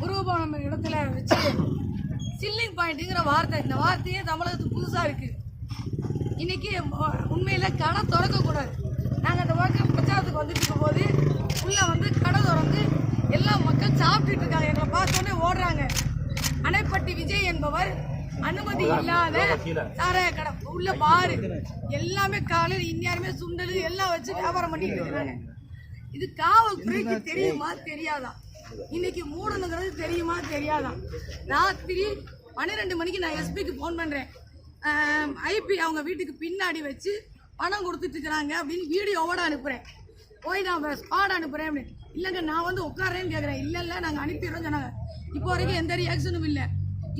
குருபவனம் இடத்துல வச்சு சில்லிங் பாயிண்ட்டுங்கிற வார்த்தை இந்த வார்த்தையே தமிழகத்துக்கு புதுசாக இருக்குது இன்னைக்கு ம- உண்மையில கடை திறக்கக்கூடாது. நாங்கள் அந்த வாக்கு பிரச்சாரத்துக்கு வந்துட்டு இருக்கும்போது உள்ள வந்து கடை திறந்து எல்லா மக்கள் சாப்பிட்டுட்டு இருக்காங்க. எங்களை பார்த்தோன்னே ஓடுறாங்க. அணைப்பட்டி விஜய் என்பவர் அனுமதி இல்லாத சாராய கடை. உள்ள பாரு. எல்லாமே காலையில் இந்நேரமே சுண்டல் எல்லாம் வச்சு வியாபாரம் பண்ணிட்டு இருக்காங்க. இது காவல்துறைக்கு தெரியுமா? தெரியாதா? இன்னைக்கு மூடணுங்கிறது தெரியுமா? தெரியாதா? ராத்திரி பன்னிரெண்டு மணிக்கு நான் எஸ்பிக்கு ஃபோன் பண்றேன். ஐபி அவங்க வீட்டுக்கு பின்னாடி வச்சு பணம் கொடுத்துட்டு இருக்கிறாங்க அப்படின்னு வீடியோவோட அனுப்புறேன். போய் நான் ஸ்பாட் அனுப்புறேன் அப்படின்னு. இல்லைங்க நான் வந்து உட்காரேன்னு கேட்குறேன் இல்லை இல்லை நாங்கள் அனுப்பிடுறோம் சொன்னாங்க. இப்போ வரைக்கும் எந்த ரியாக்ஷனும் இல்லை.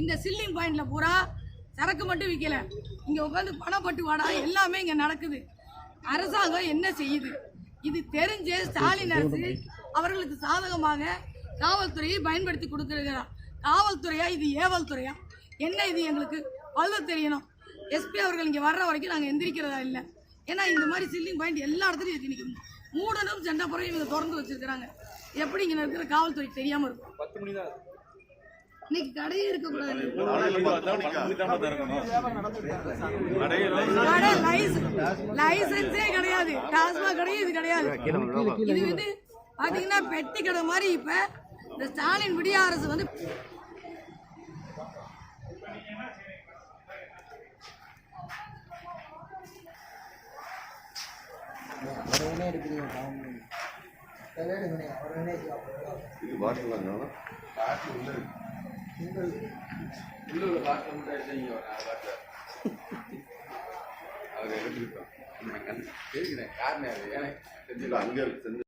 இந்த சில்லிங் பாயிண்ட்ல பூரா சரக்கு மட்டும் விற்கல இங்கே உட்காந்து பணப்பட்டு வாடா எல்லாமே இங்கே நடக்குது. அரசாங்கம் என்ன செய்யுது? இது தெரிஞ்ச ஸ்டாலின் அரசு அவர்களுக்கு சாதகமாக காவல்துறையை பயன்படுத்தி கொடுக்கிறார் காவல்துறையா? இது ஏவல் துறையா என்ன இது எங்களுக்கு? பழுத தெரியணும். எஸ்பி அவர்கள் இங்கே வர்ற வரைக்கும் நாங்கள் எந்திரிக்கிறதா இல்லை. ஏன்னா இந்த மாதிரி சில்லிங் பாயிண்ட் எல்லா இடத்துலையும் இருக்கு. இன்னைக்கு மூடனும் சண்டப்புறம் இவங்க திறந்து வச்சிருக்கிறாங்க. எப்படி இங்கே இருக்கிற காவல்துறை தெரியாமல் இருக்கும் பத்து மணி தான் இன்னைக்கு கடையே இருக்க கூடாது லைசன்ஸே கிடையாது. டாஸ்மாக் கடையும் இது கிடையாது. இது வந்து பாத்தீங்கன்னா பெட்டி கடை மாதிரி இப்ப இந்த ஸ்டாலின் விடிய அரசு வந்து இது பாட்டில் வாங்கினாலும் பாட்டில் மட்டும் எடுத்தீங்க ஒரு நாலு பாட்டில் அவர் எடுத்துக்கிட்டோம் நான் கேட்குறேன் காரணம் அது எனக்கு இல்லை அங்கே செஞ்சு